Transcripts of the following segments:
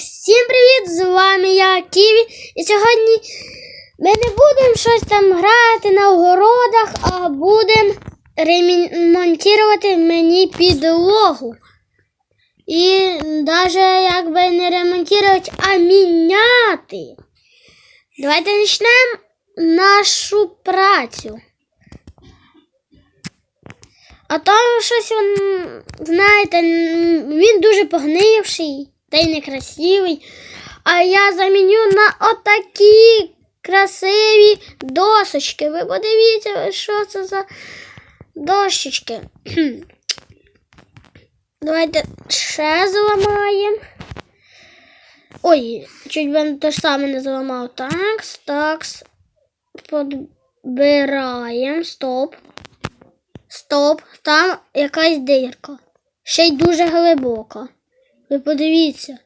всім привіт! З вами я Ківі. І сьогодні ми не будемо щось там грати на огородах, а будемо ремонтувати мені підлогу. І навіть якби не ремонтувати, а міняти. Давайте почнемо нашу працю. А то щось знаєте, він дуже погнивший та й некрасивий. А я заміню на отакі красиві досочки. Ви подивіться, що це за дощечки. Давайте ще зламаємо. Ой, чуть би те ж саме не зламав. Такс, такс. Подбираємо. Стоп. Стоп, там якась дирка. Ще й дуже глибока. Ви подивіться.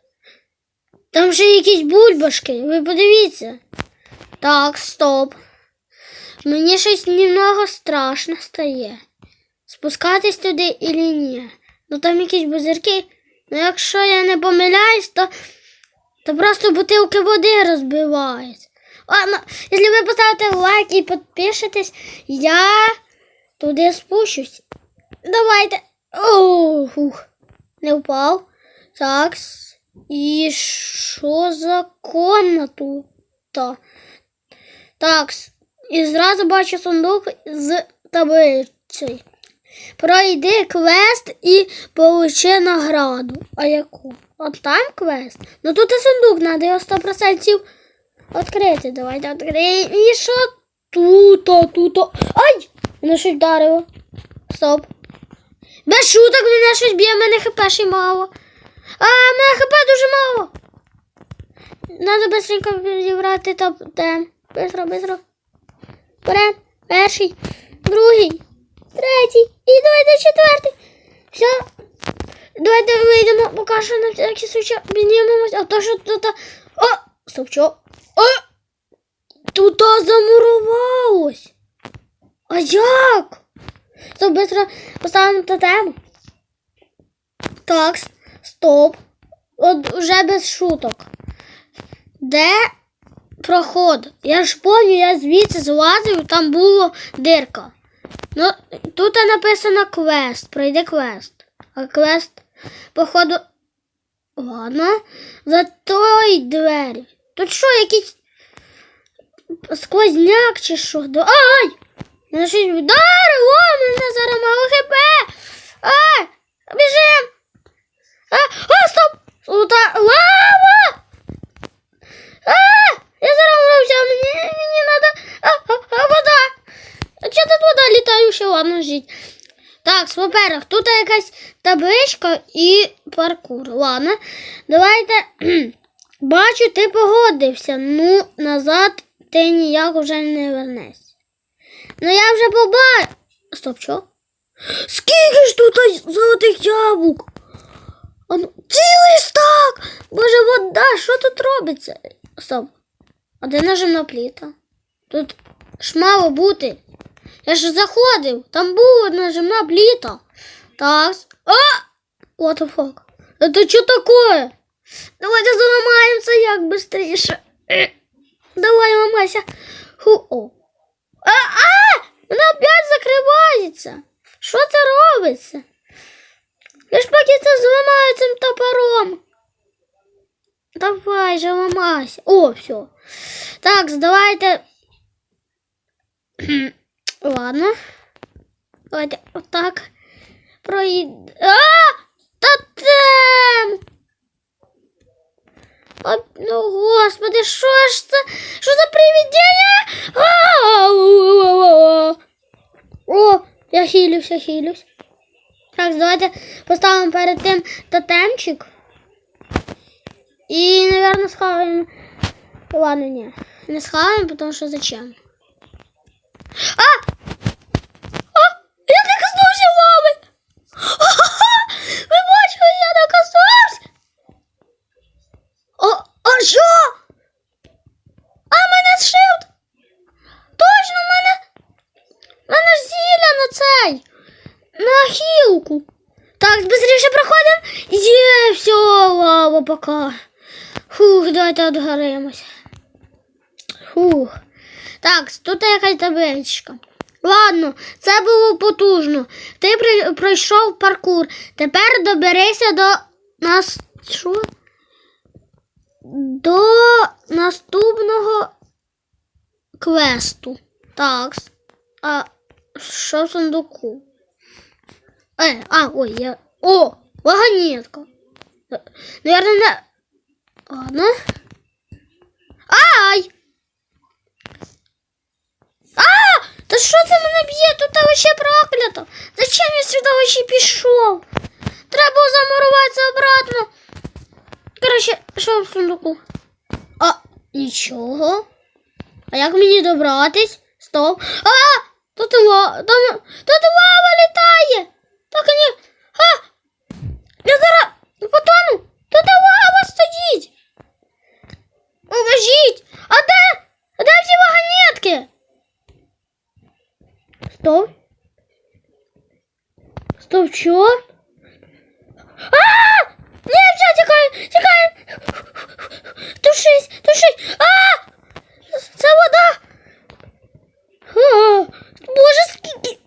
Там ще якісь бульбашки, ви подивіться. Так, стоп. Мені щось немного страшно стає. Спускатись туди і ні. Ну там якісь бузирки. Ну якщо я не помиляюсь, то, то просто бутилки води розбивають. Ладно, якщо ви поставите лайк і підпишетесь, я туди спущусь. Давайте. О, фух. Не впав. Так. І що за комнату? Та. Так. І зразу бачу сундук з таблицею. Пройди квест і получи награду. А яку? От там квест? Ну тут і сундук, треба його 100% відкрити. Давайте відкриємо. І що тут? тут? Ай! Мене щось вдарило. Стоп. Без шуток мене щось б'є, мене хп ще мало. А, мене хп дуже мало. Надо быстренько підібрати топ тем. Бистро, бистро. Вперед. Перший, другий, третій і давайте четвертий. Все. Давайте вийдемо, поки що на всякий случай піднімемось. А то що тут. О! Стоп, що? О! Тут замурувалось. А як? Стоп, быстро поставимо тотем. Так, стоп. От уже без шуток. Де проход? Я ж пам'ятаю, я звідси злазив, там була дирка. Ну, тут написано квест. Пройди квест. А квест, походу. Ладно. За той двері. Тут що, якийсь сквозняк чи що? Ай! Мене щось вдарило, мене зараз мало хп. А, біжим. А, а, стоп! Лута, лава! А, я зараз вмрився, мені, мені надо, а, а, а, вода. А чого тут вода літаюча? Ладно, жить. Так, по-перше, тут якась табличка і паркур. Ладно, давайте. Бачу, ти погодився. Ну, назад ти ніяк вже не вернешся. Ну я вже побачив. Стоп, що? Скільки ж тут золотих яблук? А ну, цілий стак! Боже, вода, що тут робиться? Стоп. А де нажимна пліта? Тут ж мало бути. Я ж заходив, там була нажимна пліта. Так. А! What the fuck? Это что такое? Давайте заломаемся як быстрее. Э. Давай, ломайся. Ху о. А, а! Вона опять закривається. Що це робиться? Ж поки це зламаю цим топором. Давай же ламайся. О, все. Так, давайте. Ладно. Давайте отак. Проїд. А! Тотем! А, ну, господи, що ж це? Що за привидення? О, я хилюсь, я хилюсь. Так, давайте поставимо перед тим тотемчик. І, наверное, схаваємо. Ладно, ні. Не схаваємо, тому що зачем? А! А! Я не коснувся лави! Ви бачили, я не коснувся! А, а що? А мене шилд! Точно, мене. мене ж зілля на цей. На хілку. Так, швидше проходимо. Є, все, лава пока. Фух, давайте отгоримось. Фух. Так, тут якась табличка. Ладно, це було потужно. Ти пройшов паркур. Тепер доберися до нас. Що? До наступного квесту. Так. А що в сундуку? Е, а, ой, я. О! Вагонетка. Е, Наверно, не. Ладно. Ай! А! Та що це мене б'є? Тут вообще проклято. Зачем я сюди вообще пішов? Треба замуруватися обратно. Коротше, що в сундуку? А, нічого. А як мені добратись? Стоп. А! Тут лава, там, тут лава літає. Так ні. А! Я зараз потону. Тут лава стоїть. Поможіть! А де? А де всі вагонетки? Стоп. Стоп, що? А! Ні, все, тікай, тікай. Тушись, тушись. А! Це вода. А, Боже, скільки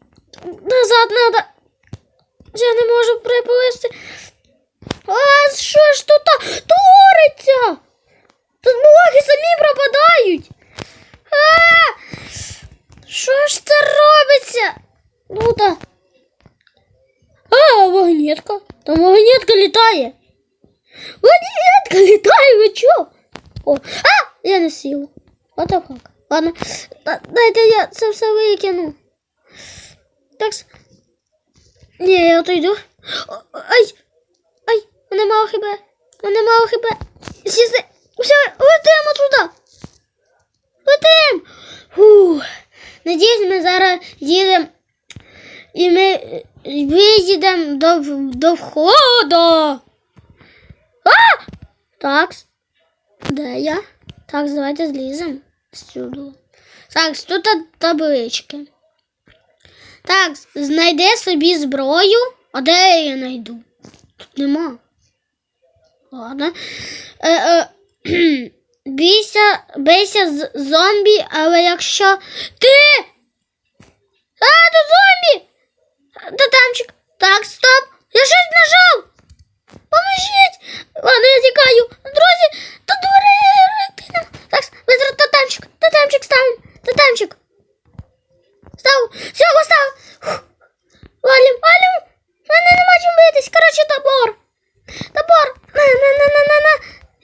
назад надо. Можу приплисти. А що ж тут твориться? Тут блоки самі пропадають. А! Що ж це робиться? Ну та. А, вагнетка. Там вагнетка літає. Вагнетка літає, ви чо? О, а! Я не сіла. The? Ладно, да- дайте я це все викину. Так. Ні, я отойду. О, Ай! Мене мало хп. Мене мало хп. Сіси. Все, летимо туди. Летим. Надіюсь, ми зараз їдемо. І ми виїдемо до, до входу. А! Так. Де я? Так, давайте зліземо сюди. Так, тут таблички. Так, знайди собі зброю. А де я її знайду? Тут нема. Ладно. Е, е, бійся, бийся з зомбі, але якщо ти. А, тут зомбі! Татамчик. Так, стоп. Я щось нажав. Поможіть! Ладно, я тікаю. Друзі, то дури. Так, визра татамчик. Татамчик ставим. Татамчик. Став. Все, постав. Фух. Валім, валім. Мене нема чим битись. Коротше, топор. Топор. На, на, на, на, на, на.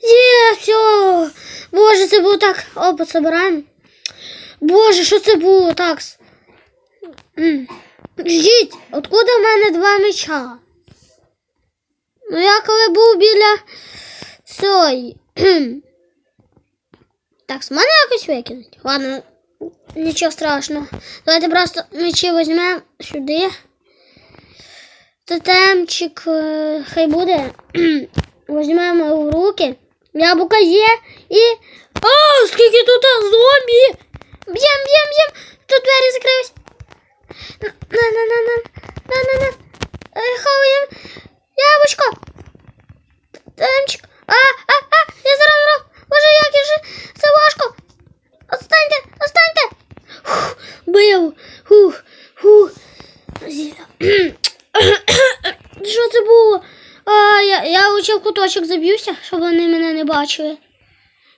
Є, все. Боже, це було так. Боже, що це було? Так. Ждіть, откуда в мене два меча? Ну, я коли був біля цієї. Так, з мене якось викинуть. Ладно, нічого страшного. Давайте просто мечі візьмемо сюди. Тотемчик е, хай буде. Візьмемо в руки. Яблука є і. О, скільки тут зомбі! Б'єм, б'єм, б'єм! Тут двері закрились. На, на, на, на, на, на, на. Е, Хаваємо. Яблучко. Темчик. А, а, а, я зараз вмру. Боже, як я же, це важко. Останьте, останьте. Фух, бив. Фух, фух. Що це було? А, я, я лучше куточок заб'юся, щоб вони мене не бачили.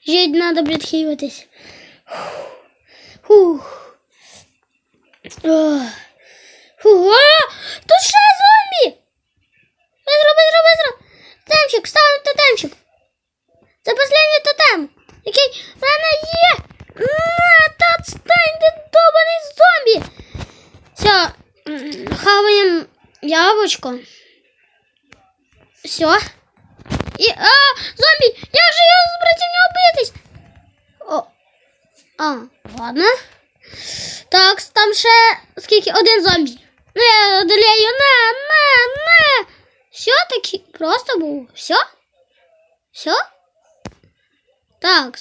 Жить треба відхилитись. Фух. Ох. Фу, а! Тут ще зомбі! Бистро, бистро, бистро! Тотемчик, ставимо тотемчик. Це останній тотем, який в мене є. На, та стань, ти добаний зомбі. Все, хаваємо яблучко. Все. І, а, зомбі, як же я проти нього битись? О, а, ладно. Так, там ще скільки? Один зомбі. Ну, я одолею. На, на, на. Все таки просто було. Все? Все? Так,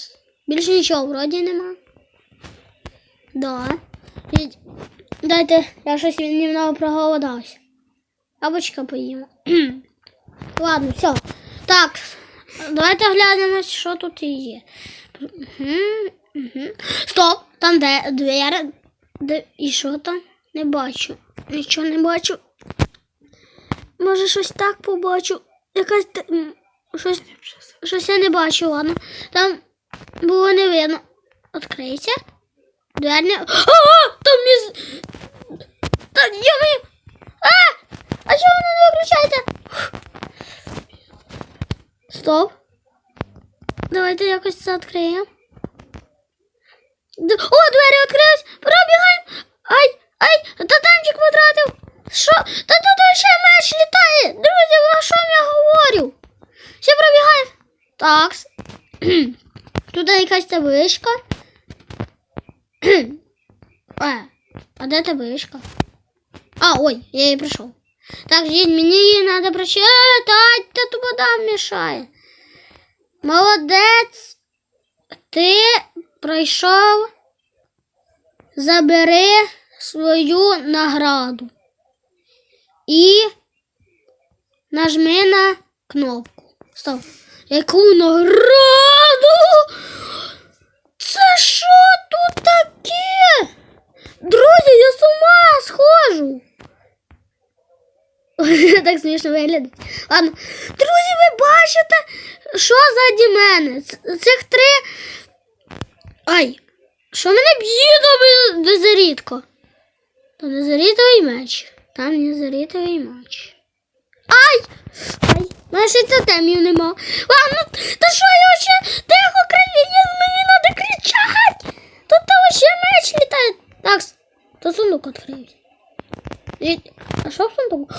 більше нічого вроді нема. Да. Дайте, я щось немного проголодався. Яблочко поїм. Ладно, все. Так, Давайте глянемо, що тут є. Угу, угу. Стоп! Там де двері. Де... І що там? Не бачу. Нічого не бачу. Може, щось так побачу. Якась щось, щось я не бачу, ладно. Там було не видно. Відкриється. Двері не. А, там міс... Та мені. А! А чого ви не виключаєте? Стоп. Давайте якось це відкриємо. О, двері відкрились! Пробігаємо! Ай! Ай! Тотемчик потратив! Що? Та тут ще меч літає! Друзі, а що я говорю? Все пробігаємо. Так. Тут якась табличка. Е, а де табличка? А, ой, я її прийшов. Так, ждіть, мені її треба прочитати, та тут вода мішає. Молодець. Ти пройшов. Забери свою награду. І нажми на кнопку. Стоп. Яку награду? Це що тут таке? Друзі, я з ума схожу. так смішно виглядає. Ладно. Друзі, ви бачите, що ззаді мене? Цих три. Ай! Що мене б'є до беззарідко? Там незарітовий меч. Там незарітовий меч. Ай! Ай! Наші тотемів нема. Ладно, та що я ще тихо країні, мені треба кричати. Тут того ще меч літає. Так, то сундук відкриють. А що в сундуку?